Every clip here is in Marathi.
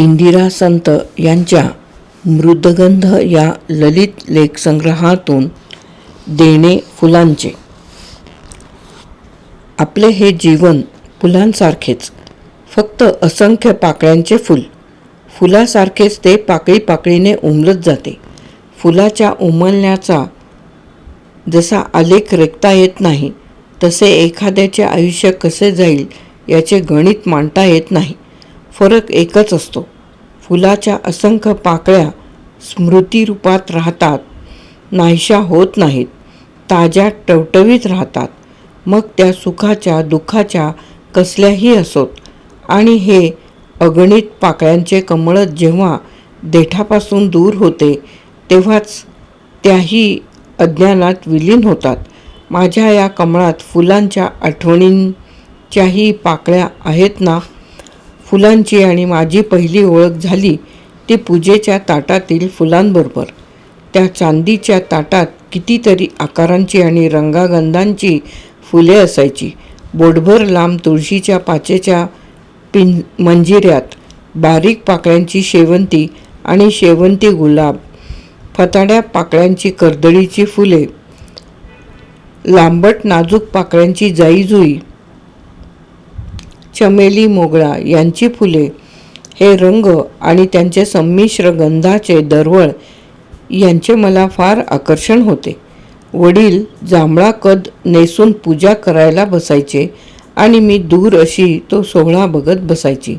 इंदिरा संत यांच्या मृदगंध या ललित लेखसंग्रहातून देणे फुलांचे. आपले हे जीवन फुलांसारखेच फक्त असंख्य पाकळ्यांचे फूल. फुलासारखेच ते पाकळी पाकळीने उमलत जाते. फुलाच्या उमलण्याचा जसा आलेख रेखता येत नाही तसे एखाद्याचे आयुष्य कसे जाईल याचे गणित मांडता येत नाही. फरक एकच असतो. फुलाच्या असंख्य पाकळ्या स्मृतिरूपात राहतात. नाहीशा होत नाहीत. ताज्या टवटवीत राहतात. मग त्या सुखाच्या दुःखाच्या कसल्याही असोत. आणि हे अगणित पाकळ्यांचे कमळ जेव्हा देठापासून दूर होते तेव्हाच त्याही अज्ञानात विलीन होतात. माझ्या या कमळात फुलांच्या आठवणींच्याही पाकळ्या आहेत ना? फुलांची आणि माझी पहिली ओळख झाली ती पूजेच्या ताटातील फुलांबरोबर. त्या चांदीच्या ताटात कितीतरी आकारांची आणि रंगागंधांची फुले असायची. बोटभर लांब तुळशीच्या पाचेच्या पिं मंजिऱ्यात बारीक पाकळ्यांची शेवंती आणि शेवंती गुलाब फताड्या पाकळ्यांची कर्दळीची फुले लांबट नाजूक पाकळ्यांची जाईजुई चमेली मोगळा यांची फुले हे रंग आणि त्यांचे संमिश्र गंधाचे दरवळ यांचे मला फार आकर्षण होते. वडील जांभळा कद नेसून पूजा करायला बसायचे आणि मी दूर अशी तो सोहळा बघत बसायची.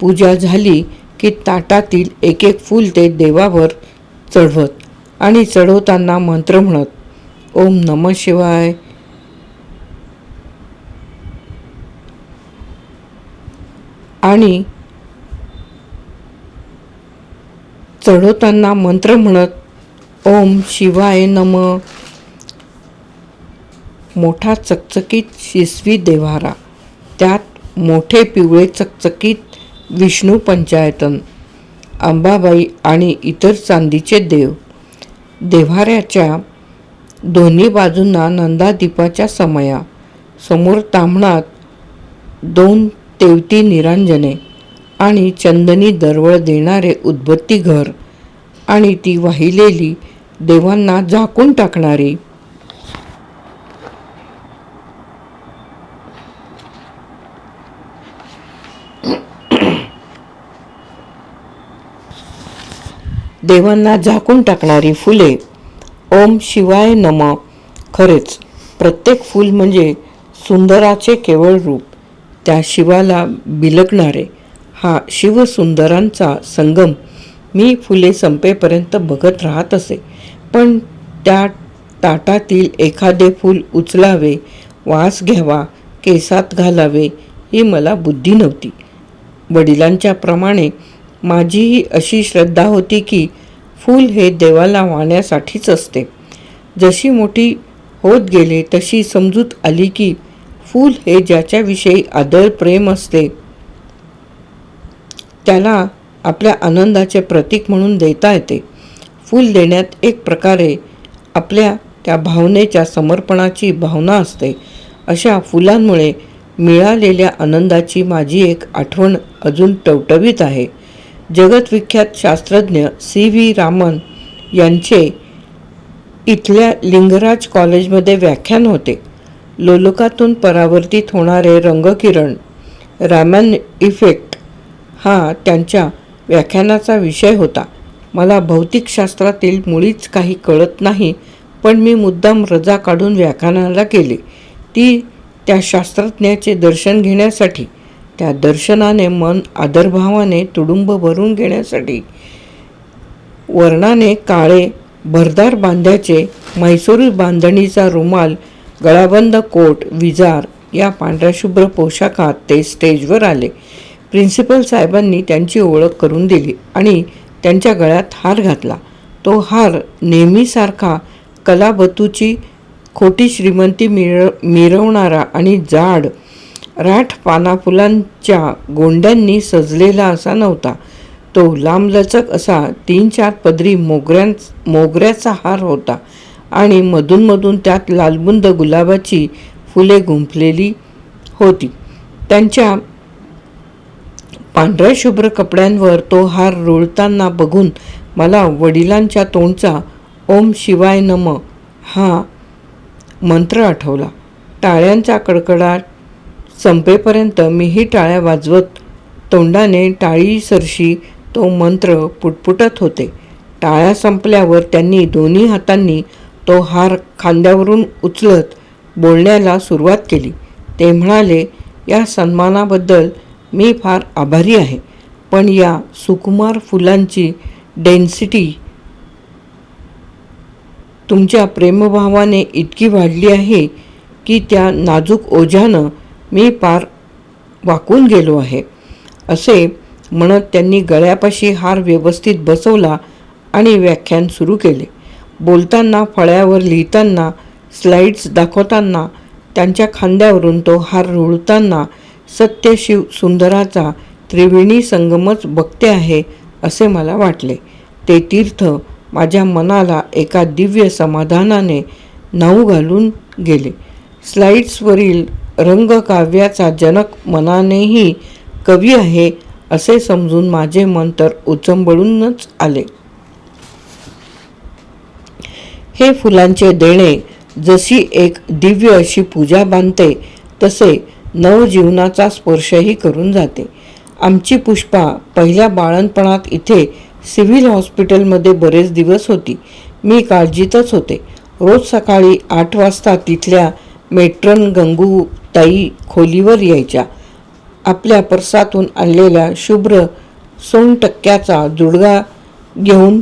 पूजा झाली की ताटातील एक एक फूल ते देवावर चढवत आणि चढवताना मंत्र म्हणत ओम नम शिवाय आणि चढवताना मंत्र म्हणत ओम शिवाय नम. मोठा चकचकीत शिसवी देव्हारा त्यात मोठे पिवळे चकचकीत विष्णू पंचायतन अंबाबाई आणि इतर चांदीचे देव. देव्हाऱ्याच्या दोन्ही बाजूंना नंदादीपाच्या समया समोर तांबणात दोन तेवती निरांजने आणि चंदनी दरवळ देणारे उद्बत्ती घर आणि ती वाहिलेली देवांना झाकून टाकणारी. देवांना झाकून टाकणारी फुले. ओम शिवाय नम. खरेच प्रत्येक फूल म्हणजे सुंदराचे केवळ रूप. त्या शिवाला बिलगणारे हा शिवसुंदरांचा संगम मी फुले संपेपर्यंत बघत राहत असे. पण त्या ताटातील एखादे फूल उचलावे वास घ्यावा केसात घालावे ही मला बुद्धी नव्हती. वडिलांच्या प्रमाणे माझीही अशी श्रद्धा होती की फूल हे देवाला वाहण्यासाठीच असते. जशी मोठी होत गेले तशी समजूत आली की फूल हे ज्याच्याविषयी आदर प्रेम असते त्याला आपल्या आनंदाचे प्रतीक म्हणून देता येते. फूल देण्यात एक प्रकारे आपल्या त्या भावनेच्या समर्पणाची भावना असते. अशा फुलांमुळे मिळालेल्या आनंदाची माझी एक आठवण अजून टवटवीत आहे. जगतविख्यात शास्त्रज्ञ सी व्ही रामन यांचे इथल्या लिंगराज कॉलेजमध्ये व्याख्यान होते. लोलकातून परावर्तित होणारे रंगकिरण रॅमन इफेक्ट हा त्यांच्या व्याख्यानाचा विषय होता. मला भौतिकशास्त्रातील मुळीच काही कळत नाही पण मी मुद्दाम रजा काढून व्याख्यानाला गेले. ती त्या शास्त्रज्ञाचे दर्शन घेण्यासाठी त्या दर्शनाने मन आदरभावाने तुडुंब भरून घेण्यासाठी वर्णाने काळे भरदार बांध्याचे म्हैसूर बांधणीचा रुमाल गळाबंद कोट विजार या पांढऱ्याशुभ्र पोशाखात ते स्टेजवर आले. प्रिन्सिपल साहेबांनी त्यांची ओळख करून दिली आणि त्यांच्या गळ्यात हार घातला. तो हार नेहमीसारखा कलाबतूची खोटी श्रीमंती मिळ मिरवणारा आणि जाड राठ पानाफुलांच्या गोंड्यांनी सजलेला असा नव्हता. तो लांबलचक असा तीन चार पदरी मोगऱ्यां मोगऱ्याचा हार होता. आणि मधूनमधून त्यात लालबुंद गुलाबाची फुले गुंफलेली होती. त्यांच्या पांढऱ्या शुभ्र कपड्यांवर तो हार रुळताना बघून मला वडिलांच्या तोंडचा ओम शिवाय नम हा मंत्र आठवला. टाळ्यांचा कडकडाट संपेपर्यंत मीही टाळ्या वाजवत तोंडाने टाळी सरशी तो मंत्र पुटपुटत होते. टाळ्या संपल्यावर त्यांनी दोन्ही हातांनी तो हार खांद्यावरून उचलत बोलण्याला सुरुवात केली. ते म्हणाले या सन्मानाबद्दल मी फार आभारी आहे पण या सुकुमार फुलांची डेन्सिटी तुमच्या प्रेमभावाने इतकी वाढली आहे की त्या नाजूक ओझ्यानं मी पार वाकून गेलो आहे असे म्हणत त्यांनी गळ्यापाशी हार व्यवस्थित बसवला आणि व्याख्यान सुरू केले. बोलताना फळ्यावर लिहिताना स्लाइड्स दाखवताना त्यांच्या खांद्यावरून तो हार रुळताना सत्यशिव सुंदराचा त्रिवेणी संगमच बघते आहे असे मला वाटले. ते तीर्थ माझ्या मनाला एका दिव्य समाधानाने नाऊ घालून गेले. स्लाइड्सवरील रंगकाव्याचा जनक मनानेही कवी आहे असे समजून माझे मन तर उचंबळूनच आले. हे फुलांचे देणे जशी एक दिव्य अशी पूजा बांधते तसे नवजीवनाचा स्पर्शही करून जाते. आमची पुष्पा पहिल्या बाळणपणात इथे सिव्हिल हॉस्पिटलमध्ये बरेच दिवस होती. मी काळजीतच होते. रोज सकाळी आठ वाजता तिथल्या मेट्रन गंगूताई खोलीवर यायच्या. आपल्या परसातून आणलेल्या शुभ्र सोनटक्क्याचा जुडगा घेऊन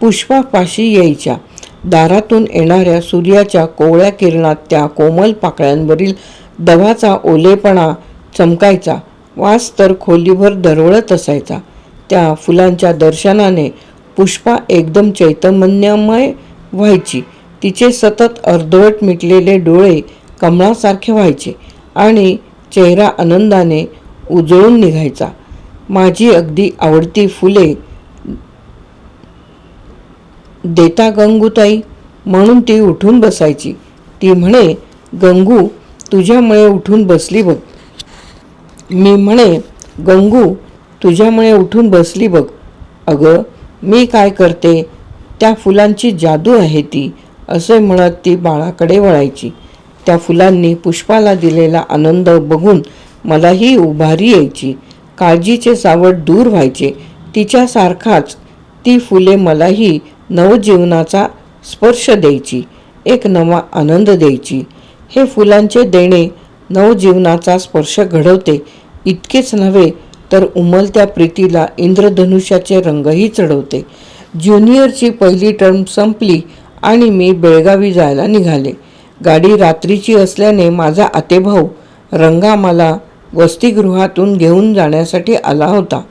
पुष्पापाशी यायच्या. दारातून येणाऱ्या सूर्याच्या कोवळ्या किरणात त्या कोमल पाकळ्यांवरील दवाचा ओलेपणा चमकायचा. वास तर खोलीभर दरवळत असायचा. त्या फुलांच्या दर्शनाने पुष्पा एकदम चैतन्यमय व्हायची. तिचे सतत अर्धवट मिटलेले डोळे कमळासारखे व्हायचे आणि चेहरा आनंदाने उजळून निघायचा. माझी अगदी आवडती फुले देता गंगूताई. म्हणून ती उठून बसायची. ती म्हणे गंगू तुझ्यामुळे उठून बसली बघ. मी म्हणे गंगू तुझ्यामुळे उठून बसली बघ. अगं मी काय करते? त्या फुलांची जादू आहे ती असे म्हणत ती बाळाकडे वळायची. त्या फुलांनी पुष्पाला दिलेला आनंद बघून मलाही उभारी यायची. काळजीचे सावट दूर व्हायचे. तिच्यासारखाच ती फुले मलाही नवजीवनाचा स्पर्श द्यायची एक नवा आनंद द्यायची. हे फुलांचे देणे नवजीवनाचा स्पर्श घडवते. इतकेच नव्हे तर उमलत्या प्रीतीला इंद्रधनुष्याचे रंगही चढवते. ज्युनियरची पहिली टर्म संपली आणि मी बेळगावी जायला निघाले. गाडी रात्रीची असल्याने माझा आतेभाऊ रंगा मला वसतिगृहातून घेऊन जाण्यासाठी आला होता.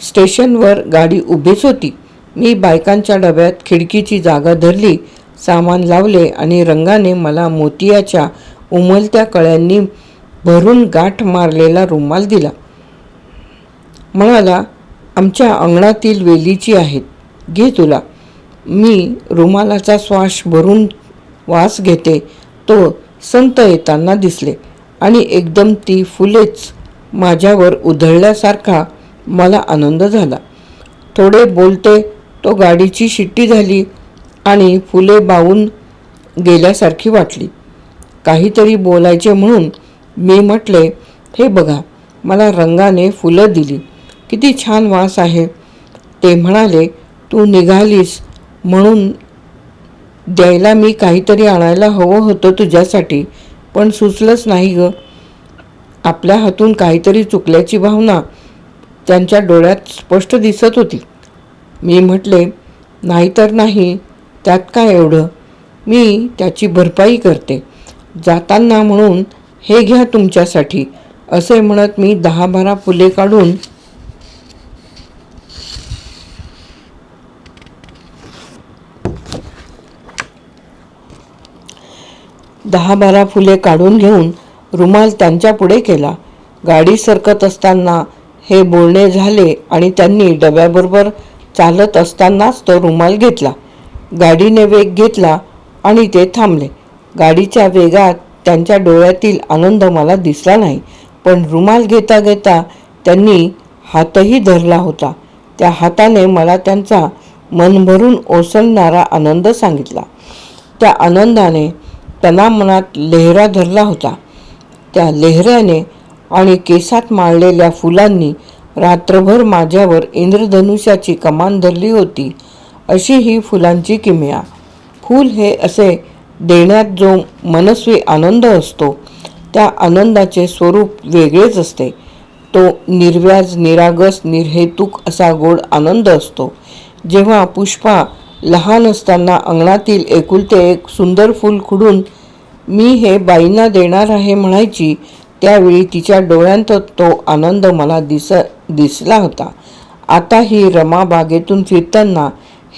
स्टेशनवर गाडी उभीच होती. मी बायकांच्या डब्यात खिडकीची जागा धरली सामान लावले आणि रंगाने मला मोतियाच्या उमलत्या कळ्यांनी भरून गाठ मारलेला रुमाल दिला. म्हणाला आमच्या अंगणातील वेलीची आहेत घे तुला. मी रुमालाचा श्वास भरून वास घेते. तो संत येताना दिसले आणि एकदम ती फुलेच माझ्यावर उधळल्यासारखा मला आनंद झाला. थोडे बोलते तो गाडीची शिट्टी झाली आणि फुले बावून गेल्यासारखी वाटली. काहीतरी बोलायचे म्हणून मी म्हटले हे बघा मला रंगाने फुलं दिली. किती छान वास आहे. ते म्हणाले तू निघालीस म्हणून द्यायला मी काहीतरी आणायला हवं होतं तुझ्यासाठी पण सुचलंच नाही ग. आपल्या हातून काहीतरी चुकल्याची भावना त्यांच्या डोळ्यात स्पष्ट दिसत होती. मी म्हटले नाहीतर नाही त्यात काय एवढं? मी त्याची भरपाई करते. जाताना म्हणून हे घ्या तुमच्यासाठी असे म्हणत मी दहा बारा फुले काढून दहा बारा फुले काढून घेऊन रुमाल त्यांच्यापुढे केला. गाडी सरकत असताना हे बोलणे झाले आणि त्यांनी डब्याबरोबर चालत असतानाच तो रुमाल घेतला. गाडीने वेग घेतला आणि ते थांबले. गाडीच्या वेगात त्यांच्या डोळ्यातील आनंद मला दिसला नाही पण रुमाल घेता घेता त्यांनी हातही धरला होता. त्या हाताने मला त्यांचा मनभरून ओसंडणारा आनंद सांगितला. त्या आनंदाने त्यांना मनात लेहरा धरला होता. त्या लेहऱ्याने आणि केसात माळलेल्या फुलांनी रात्रभर माझ्यावर इंद्रधनुष्याची कमान धरली होती. अशी ही फुलांची किमया. फूल हे असे देण्यात जो मनस्वी आनंद असतो त्या आनंदाचे स्वरूप वेगळेच असते. तो निर्व्याज निरागस निर्हेतुक असा गोड आनंद असतो. जेव्हा पुष्पा लहान असताना अंगणातील एकुलते एक सुंदर फूल खुडून मी हे बाईंना देणार आहे म्हणायची त्यावेळी तिच्या डोळ्यांत तो आनंद मला दिस दिसला होता. आता ही रमा बागेतून फिरताना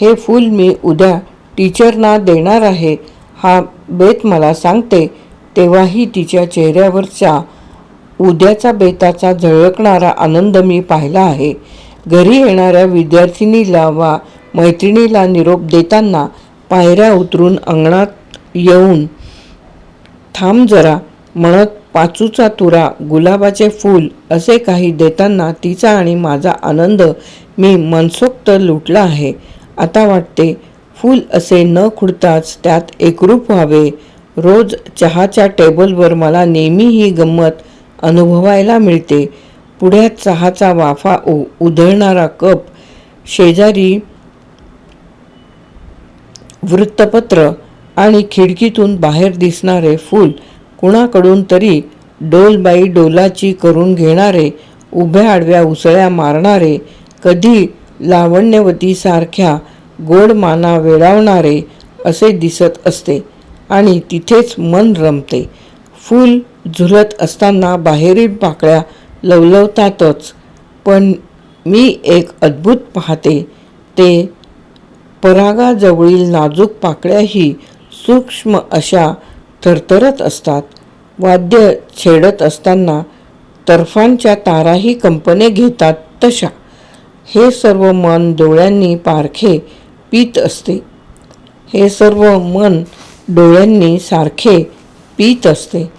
हे फूल मी उद्या टीचरना देणार आहे हा बेत मला सांगते. तेव्हाही तिच्या चेहऱ्यावरच्या उद्याचा बेताचा झळकणारा आनंद मी पाहिला आहे. घरी येणाऱ्या विद्यार्थिनीला वा मैत्रिणीला निरोप देताना पायऱ्या उतरून अंगणात येऊन थांब जरा म्हणत पाचूचा तुरा गुलाबाचे फूल असे काही देताना तिचा आणि माझा आनंद मी मनसोक्त लुटला आहे. आता वाटते फूल असे न खुडताच त्यात एकरूप व्हावे. रोज चहाच्या टेबलवर मला नेहमी ही गंमत अनुभवायला मिळते. पुढ्यात चहाचा वाफा उ उधळणारा कप शेजारी वृत्तपत्र आणि खिडकीतून बाहेर दिसणारे फूल कुणाकडून तरी डोलबाई डोलाची करून घेणारे उभ्या आडव्या उसळ्या मारणारे कधी लावण्यवतीसारख्या गोड माना वेळावणारे असे दिसत असते आणि तिथेच मन रमते. फूल झुलत असताना बाहेरील पाकळ्या लवलवतातच पण मी एक अद्भुत पाहते. ते परागाजवळील नाजूक पाकळ्याही सूक्ष्म अशा थरथरत असतात. वाद्य छेडत असताना तर्फांच्या ताराही कंपने घेतात तशा. हे सर्व मन डोळ्यांनी पारखे पीत असते. हे सर्व मन डोळ्यांनी सारखे पीत असते.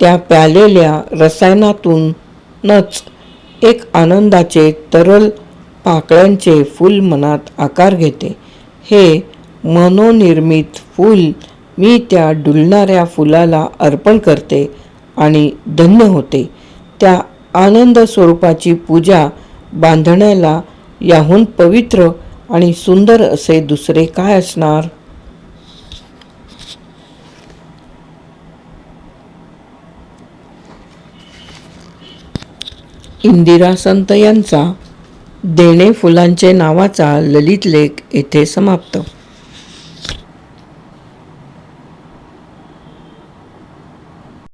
त्या प्यालेल्या रसायनातूनच एक आनंदाचे तरल पाकळ्यांचे फूल मनात आकार घेते. हे मनोनिर्मित फूल मी त्या डुलणाऱ्या फुलाला अर्पण करते आणि धन्य होते. त्या आनंद स्वरूपाची पूजा बांधण्याला याहून पवित्र आणि सुंदर असे दुसरे काय असणार? इंदिरा संत यांचा देणे फुलांचे नावाचा ललित लेख येथे समाप्त.